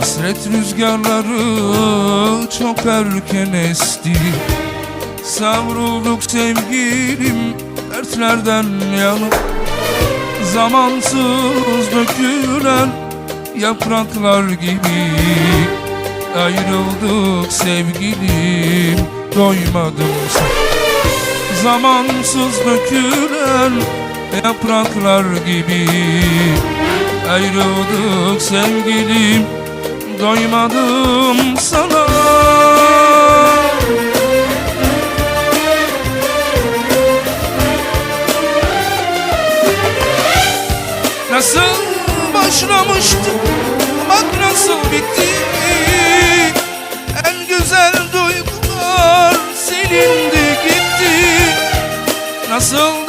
Hasret rüzgarları çok erken esti. Savrulduk sevgilim dertlerden yanıp Zamansız dökülen yapraklar gibi Ayrıldık sevgilim doymadım Zamansız dökülen yapraklar gibi Ayrıldık sevgilim doymadım sana. Nasıl başlamıştı? Bak nasıl bitti. En güzel duygular silindi gitti. Nasıl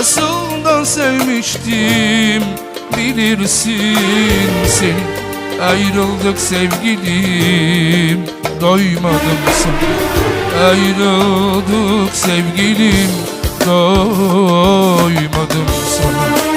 Nasıl da sevmiştim bilirsin seni Ayrıldık sevgilim doymadım sana. Ayrıldık sevgilim doymadım sana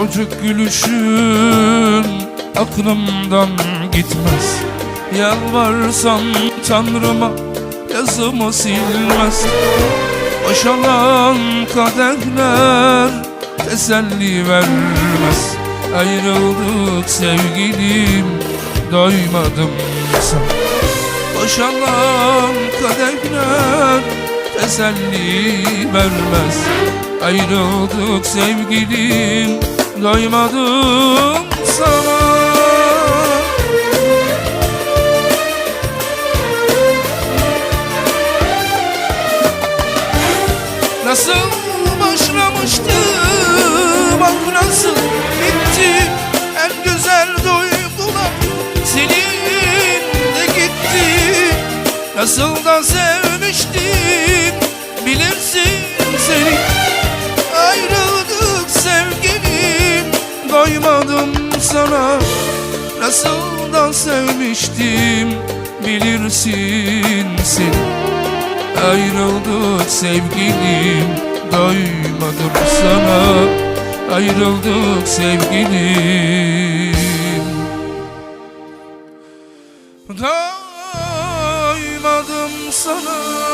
çocuk gülüşün aklımdan gitmez. Yalvarsam tanrıma yazımı silmez. Boşalan kaderler teselli vermez. Ayrıldık sevgilim doymadım sana Boşalan kadehler teselli vermez. Ayrıldık sevgilim doymadım sana. Nasıl başlamıştı? Bak nasıl bitti. En güzel duygular senin de gitti. Nasıl da sevmiştim Nasıl da sevmiştim bilirsin seni Ayrıldık sevgilim Doymadım sana. Ayrıldık sevgilim. Doymadım sana